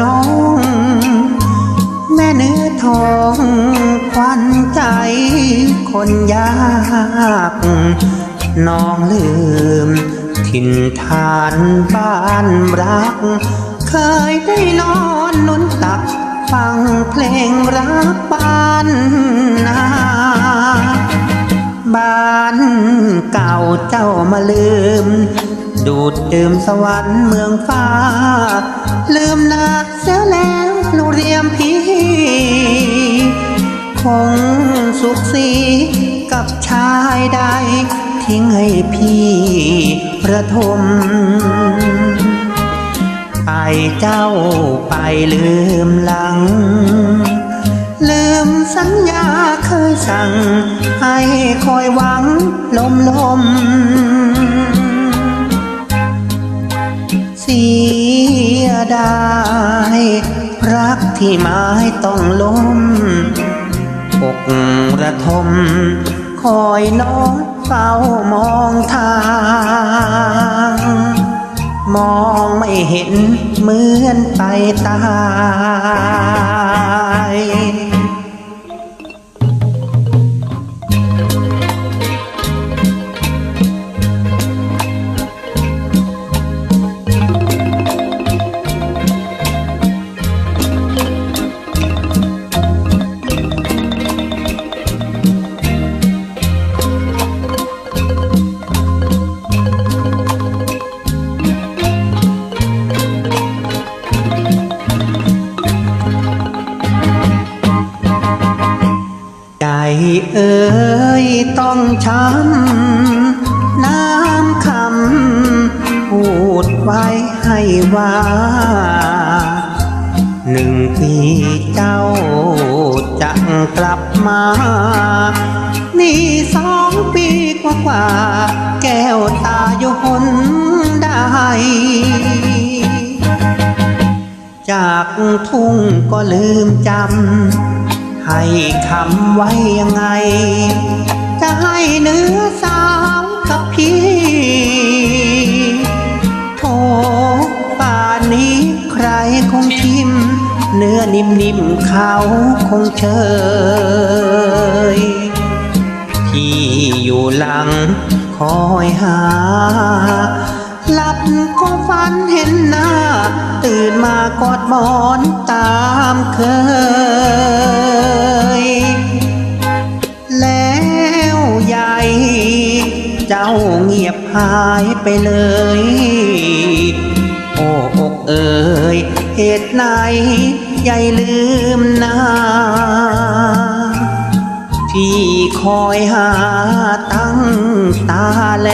น้อง แม่เนื้อทองควันใจคนยากน้องลืม ถิ่นฐานบ้านรัก เคยได้นอนนุนตัก ฟังเพลงรักบ้านนาบ้านเก่าเจ้ามาลื ดดื่มสวรรค์เมืองฟ้า ลืมนาเสียแล้วลูเรียมพี่คงสุขสีกับชายใด ทิ้งให้พี่ระทม ไปเจ้าไปลืมหลัง ลืมสัญญาเคยสั่ง ให้คอยหวังลมลม สียดายรักที่ไม้ต้องล้มอกระทม คอยน้องเฝ้ามองทาง มองไม่เห็นเหมือนไปตา ช้ำน้ำคำพูดไว้ให้ว่า หนึ่งปีเจ้าจะกลับมา นี่สองปีกว่ากว่า แก้วตาอยู่หนใดจากทุ่งก็ลืมจำให้คำไว้ยังไง ให้เนื้อสาวกับพี่โทป่านนี้ใครคงชิม เนื้อนิ่มๆเขาคงเชยที่อยู่หลังคอยหา หลับก็ฝันเห็นหน้า ตื่นมากอดหมอนตามเคย หายไปเลย โอ้อกเอ่ยเหตุไหนใหญ่ลืมนาที่คอยหาตั้งตาแล